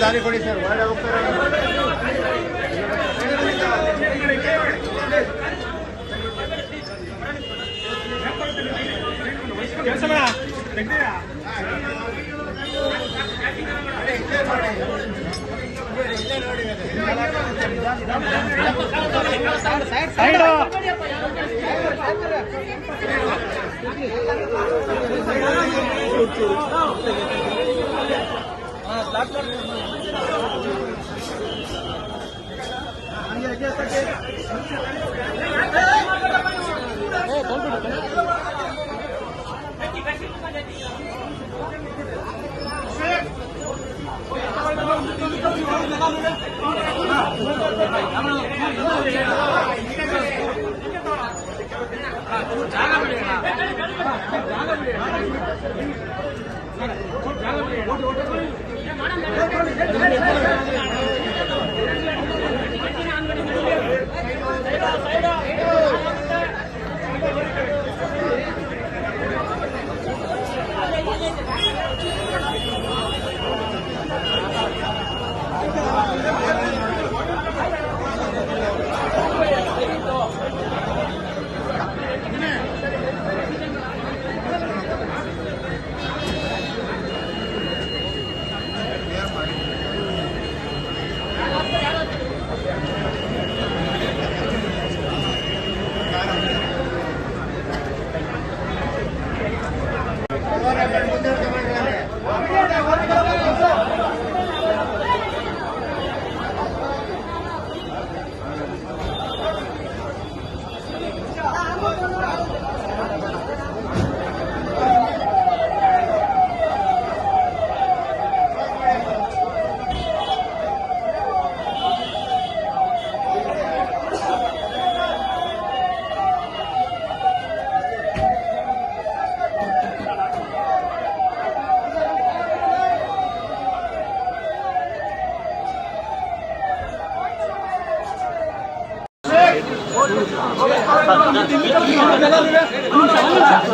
ದಾರಿ ಕೊಡಿ ಸರ್ ಒಳ್ಳೆ ಹೋಗ್ತಾರೆ ಜಾಗ ಬಿಡಿ ಅಣ್ಣ ಜಾಗ ಬಿಡಿ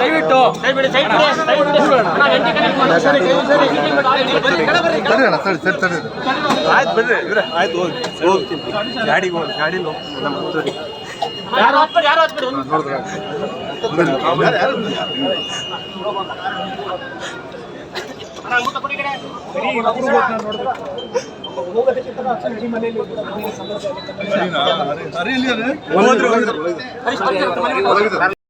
ದಯವಿಟ್ಟು ಸರಿ ಅಣ್ಣ ಸರಿ ಸರಿ ಸರಿ ಆಯ್ತು ಬಿಡ್ರಿ ಇವ್ರೆ ಆಯ್ತು ಹೋಗಿ ಗಾಡಿಗೆ ಹೋಗಿ ಗಾಡಿಲಿ ಹೋಗ್ತೀನಿ ನಮ್ಮ ಕೂತವ್ರಿಗೆ. ಹೋದ್ರು ಹೋದ್ರು ಮೊಬೈಲ್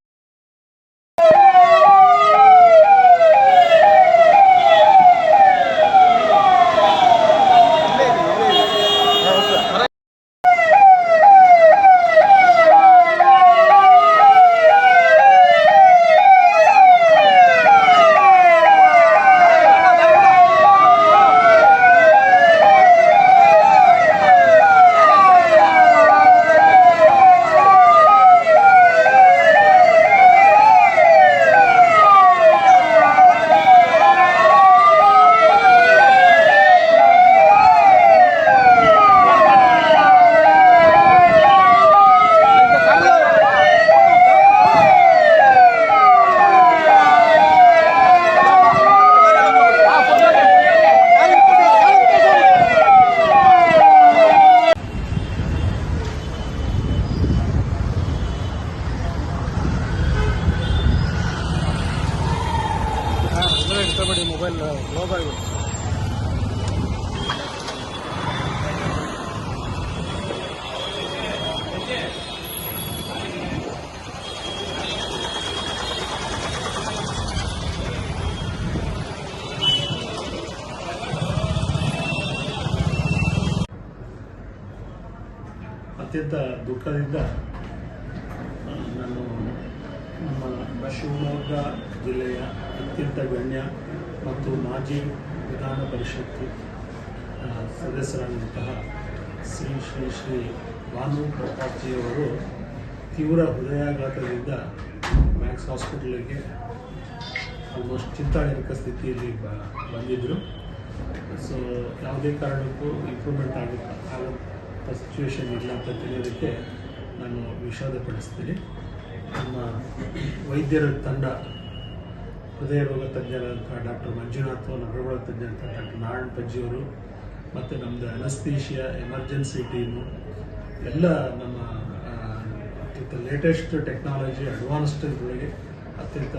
ಅತ್ಯಂತ ದುಃಖದಿಂದ ನಾನು ನಮ್ಮ ಶಿವಮೊಗ್ಗ ಜಿಲ್ಲೆಯ ಅತ್ಯಂತ ಗಣ್ಯ ಮತ್ತು ಮಾಜಿ ವಿಧಾನ ಪರಿಷತ್ತು ಆ, ಸದಸ್ಯರಾದಂತಹ ಶ್ರೀ ಶ್ರೀ ಶ್ರೀ ಭಾನು ಪ್ರತಾಪ್ಜಿಯವರು ತೀವ್ರ ಹೃದಯಾಘಾತದಿಂದ ಮ್ಯಾಕ್ಸ್ ಹಾಸ್ಪಿಟಲಿಗೆ ಆಲ್ಮೋಸ್ಟ್ ಚಿಂತಾಜನಕ ಸ್ಥಿತಿಯಲ್ಲಿ ಬಂದಿದ್ದರು ಸೊ ಯಾವುದೇ ಕಾರಣಕ್ಕೂ ಇಂಪ್ರೂವ್ಮೆಂಟ್ ಆಗ ಆಗೋಂಥ ಸಿಚುವೇಶನ್ ಇಲ್ಲ ಅಂತ ತಿಳಿಯೋದಕ್ಕೆ ನಾನು ವಿಷಾದ ಪಡಿಸ್ತೀನಿ ನಮ್ಮ ವೈದ್ಯರ ತಂಡ, ಹೃದಯ ರೋಗ ತಜ್ಞರಾದಂಥ ಡಾಕ್ಟರ್ ಮಂಜುನಾಥ್ ನರರೋಗ ತಜ್ಞರಂಥ ಡಾಕ್ಟರ್ ನಾರಾಯಣ್ ಪಜ್ಜಿಯವರು ಮತ್ತು ನಮ್ಮದು ಅನಸ್ತೀಶಿಯಾ ಎಮರ್ಜೆನ್ಸಿ ಟೀಮು ಎಲ್ಲ ನಮ್ಮ ಅತ್ಯಂತ ಲೇಟೆಸ್ಟ್ ಟೆಕ್ನಾಲಜಿ ಅಡ್ವಾನ್ಸ್ಡ್ ಇದರೊಳಗೆ ಅತ್ಯಂತ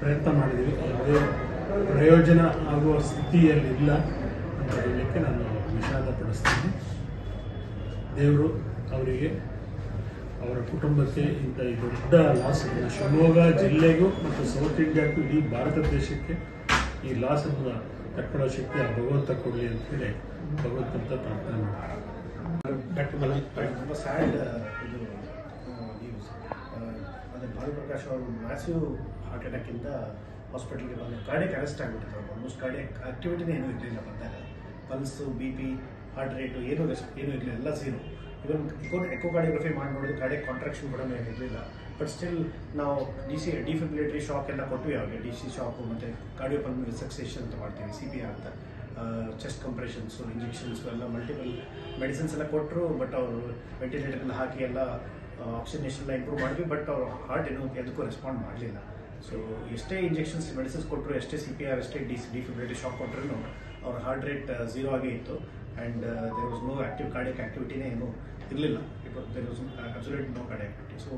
ಪ್ರಯತ್ನ ಮಾಡಿದ್ವಿ. ಯಾವುದೇ ಪ್ರಯೋಜನ ಆಗುವ ಸ್ಥಿತಿಯಲ್ಲಿಲ್ಲ ಅಂತ ಹೇಳಲಿಕ್ಕೆ ನಾನು ವಿಷಾದ ಪಡಿಸ್ತೀನಿ ದೇವರು ಅವರಿಗೆ, ಅವರ ಕುಟುಂಬಕ್ಕೆ ಇಂಥ ಈ ದೊಡ್ಡ ಲಾಸ್ ಶಿವಮೊಗ್ಗ ಜಿಲ್ಲೆಗೂ ಮತ್ತು ಸೌತ್ ಇಂಡಿಯಾಕ್ಕೂ ಇಡೀ ಭಾರತ ದೇಶಕ್ಕೆ ಈ ಲಾಸನ್ನು ತಕ್ಕೊಳ್ಳೋ ಶಕ್ತಿ ಆ ಭಗವಂತ ಕೊಡಲಿ ಅಂತ ಹೇಳಿ ಭಗವಂತಂತ ಪ್ರಾರ್ಥನೆ ಮಾಡ್ತಾರೆ. ಡಾಕ್ಟರ್ ತುಂಬ ಅವರು ಮ್ಯಾಸಿವ್ ಹಾರ್ಟ್ ಅಟ್ಯಾಕಿಂದ ಹಾಸ್ಪಿಟಲ್ಗೆ ಬಂದು ಕಾರ್ಡಿಯಕ್ ಅರೆಸ್ಟ್ ಆಗಿಬಿಟ್ಟಿದ್ದಾರೆ ಆಲ್ಮೋಸ್ಟ್ ಕಾರ್ಡಿಯಕ್ ಆಕ್ಟಿವಿಟಿನೇ ಏನೂ ಇರಲಿಲ್ಲ ಬಂದಾಗ. Pulse B P heart rate ಏನೂ ರೆಸ್ ಏನು ಇರಲಿಲ್ಲ ಎಲ್ಲ ಝೀರೋ ಇವನ್ ಎಕೋ ಎಕೋಕಾರ್ಡಿಯೋಗ್ರಫಿ ಮಾಡಿ ನೋಡಿದ್ರೆ ಕಾರ್ಡಿಯಕ್ ಕಾಂಟ್ರಾಕ್ಷನ್ ಕೂಡ ಏನು ಇರಲಿಲ್ಲ. ಬಟ್ ಸ್ಟಿಲ್ ನಾವು ಡಿ ಸಿ ಡಿಫಿಬ್ರಿಲೇಟರಿ ಶಾಕ್ ಎಲ್ಲ ಕೊಟ್ವಿ ಅವ್ರಿಗೆ ಡಿ ಸಿ ಶಾಕು ಮತ್ತು ಕಾರ್ಡಿಯೋಪಲ್ಮಿ ರಿಸಕ್ಸೇಷನ್ ಅಂತ ಮಾಡ್ತೀವಿ ಸಿ ಪಿ ಆರ್ ಅಂತ. ಚೆಸ್ಟ್ ಕಂಪ್ರೆಷನ್ಸು ಇಂಜೆಕ್ಷನ್ಸು ಎಲ್ಲ ಮಲ್ಟಿಪಲ್ ಮೆಡಿಸಿನ್ಸ್ ಎಲ್ಲ ಕೊಟ್ಟರು ಬಟ್ ಅವರು ವೆಂಟಿಲೇಟರ್ನ ಹಾಕಿ ಎಲ್ಲ ಆಕ್ಸಿಜನೇಷನ್ ಎಲ್ಲ ಇಂಪ್ರೂವ್ ಮಾಡಿದ್ವಿ ಬಟ್ ಅವ್ರ ಹಾರ್ಟ್ ಏನೂ ಎದಕ್ಕೂ ರೆಸ್ಪಾಂಡ್ ಮಾಡಲಿಲ್ಲ. ಸೊ ಎಷ್ಟೇ ಇಂಜೆಕ್ಷನ್ಸ್ ಮೆಡಿಸಿನ್ಸ್ ಕೊಟ್ಟರು ಎಷ್ಟೇ ಸಿ ಪಿ ಆರ್ ಎಷ್ಟೇ ಡಿ ಸಿ ಡಿಫಿಬ್ರಿಲೇಟರಿ ಶಾಕ್ ಕೊಟ್ಟರು ಅವ್ರ ಹಾರ್ಟ್ ರೇಟ್ ಝೀರೋ ಆಗೇ ಇತ್ತು. And there was no active cardiac ಆ್ಯಕ್ಟಿವಿಟಿನೇ ಏನೂ ಇರಲಿಲ್ಲ. It was there was absolute no cardiac activity so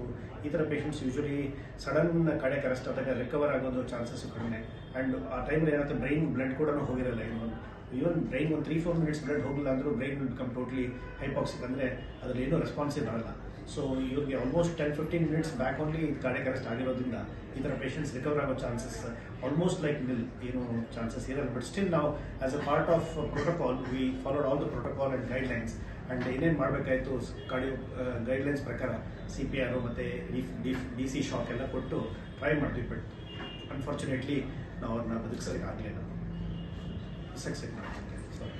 ಈ ಥರ patients usually sudden cardiac arrest ಆದಾಗ ರಿಕವರ್ ಆಗೋದು ಚಾನ್ಸಸ್ ಕಡಿಮೆ. ಆ್ಯಂಡ್ ಆ ಟೈಮಲ್ಲಿ ಏನಾಗುತ್ತೆ ಬ್ರೈನ್ ಬ್ಲಡ್ ಕೂಡ ಹೋಗಿರಲ್ಲ ಇನ್ನೊಂದು ಇವನ್ ಬ್ರೈನ್ ಒಂದು ತ್ರೀ ಫೋರ್ ಮಿನಿಟ್ಸ್ ಬ್ಲಡ್ ಹೋಗಿಲ್ಲ ಅಂದರೂ brain will become totally hypoxic ಅಂದರೆ ಅದರಲ್ಲಿ ಏನೂ ರೆಸ್ಪಾನ್ಸೇ ಬರಲ್ಲ. ಸೊ ಇವ್ರಿಗೆ almost ten fifteen minutes back only cardiac arrest ಆಗಿರೋದ್ರಿಂದ ಈ ಥರ ಪೇಷಂಟ್ಸ್ ರಿಕವರ್ ಆಗೋ ಚಾನ್ಸಸ್ ಆಲ್ಮೋಸ್ಟ್ ಲೈಕ್ ನಿಲ್ ಏನು ಚಾನ್ಸಸ್ ಇರಲ್ಲ. ಬಟ್ ಸ್ಟಿಲ್ ನಾವು as a part of protocol we followed all the protocol and guidelines and ಏನೇನು ಮಾಡಬೇಕಾಯಿತು ಕಾರ್ಡಿಯೋ ಗೈಡ್ಲೈನ್ಸ್ ಪ್ರಕಾರ ಸಿ ಪಿ ಆರು ಮತ್ತು ಡಿ ಡಿ ಸಿ ಶಾಕ್ ಎಲ್ಲ ಕೊಟ್ಟು ಟ್ರೈ ಮಾಡ್ತೀವಿ. ಬಟ್ ಅನ್ಫಾರ್ಚುನೇಟ್ಲಿ ನಾವು ಅವ್ರನ್ನ ಬದುಕಿಸೋಕೆ ಆಗಲಿಲ್ಲ. ಸಕ್ಸೆಸ್ ಮಾಡ್ತೀವಿ. ಸಾರಿ